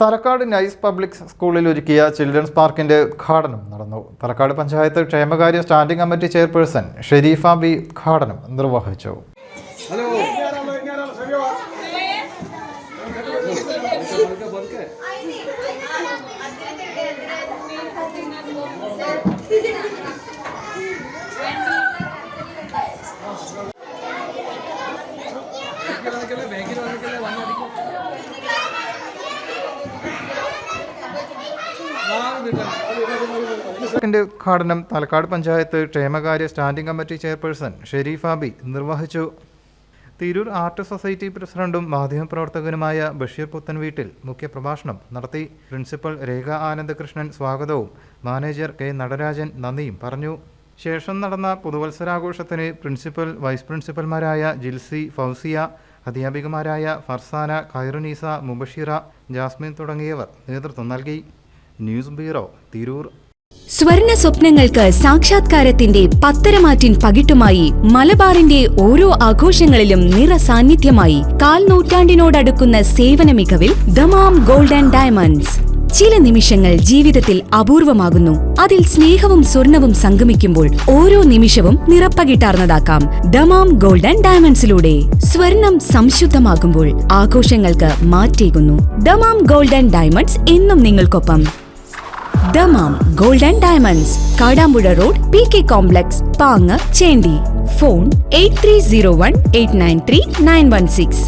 Thalakkad nice public സ്കൂളിൽ ഒരുക്കിയ children's പാർക്കിന്റെ ഉദ്ഘാടനം നടന്നു. തലക്കാട് പഞ്ചായത്ത് ക്ഷേമകാര്യ standing committee chairperson Sherifa B ഉദ്ഘാടനം നിർവഹിച്ചു. പാർക്കിന്റെ ഉദ്ഘാടനം തലക്കാട് പഞ്ചായത്ത് ക്ഷേമകാര്യ standing committee chairperson Sherifa B നിർവഹിച്ചു. തിരൂർ ആർട്ട് സൊസൈറ്റി പ്രസിഡന്റും മാധ്യമപ്രവർത്തകനുമായ ബഷീർ പുത്തൻ വീട്ടിൽ മുഖ്യപ്രഭാഷണം നടത്തി. പ്രിൻസിപ്പൽ രേഖ ആനന്ദകൃഷ്ണൻ സ്വാഗതവും. മാനേജർ കെ നടരാജൻ നന്ദിയും പറഞ്ഞു. ശേഷം നടന്ന പുതുവത്സരാഘോഷത്തിന് പ്രിൻസിപ്പൽ വൈസ് പ്രിൻസിപ്പൽമാരായ ജിൽസി ഫൗസിയ അധ്യാപികമാരായ ഫർസാന ഖൈറുനീസ മുബഷീറ ജാസ്മിൻ തുടങ്ങിയവർ നേതൃത്വം നൽകി. News bureau Tirur. സ്വർണ സ്വപ്നങ്ങൾക്ക് സാക്ഷാത്കാരത്തിന്റെ പത്തരമാറ്റിൻ പകിട്ടുമായി മലബാറിന്റെ ഓരോ ആഘോഷങ്ങളിലും നിറ സാന്നിധ്യമായി കാൽ നൂറ്റാണ്ടിനോടടുക്കുന്ന സേവന മികവിൽ ദമാം ഗോൾഡ് ആൻഡ് ഡയമണ്ട്സ്. ചില നിമിഷങ്ങൾ ജീവിതത്തിൽ അപൂർവമാകുന്നു. അതിൽ സ്നേഹവും സ്വർണവും സംഗമിക്കുമ്പോൾ ഓരോ നിമിഷവും നിറപ്പകിട്ടാർന്നതാക്കാം ദമാം ഗോൾഡ് ആൻഡ് ഡയമണ്ട്സിലൂടെ. സ്വർണം സംശുദ്ധമാകുമ്പോൾ ആഘോഷങ്ങൾക്ക് മാറ്റേകുന്നു. ദമാം ഗോൾഡ് ആൻഡ് ഡയമണ്ട്സ് എന്നും നിങ്ങൾക്കൊപ്പം. Dammam gold and diamonds Kadampuzha road P K complex Pang Chendi. Phone eight three zero one eight nine three nine one six.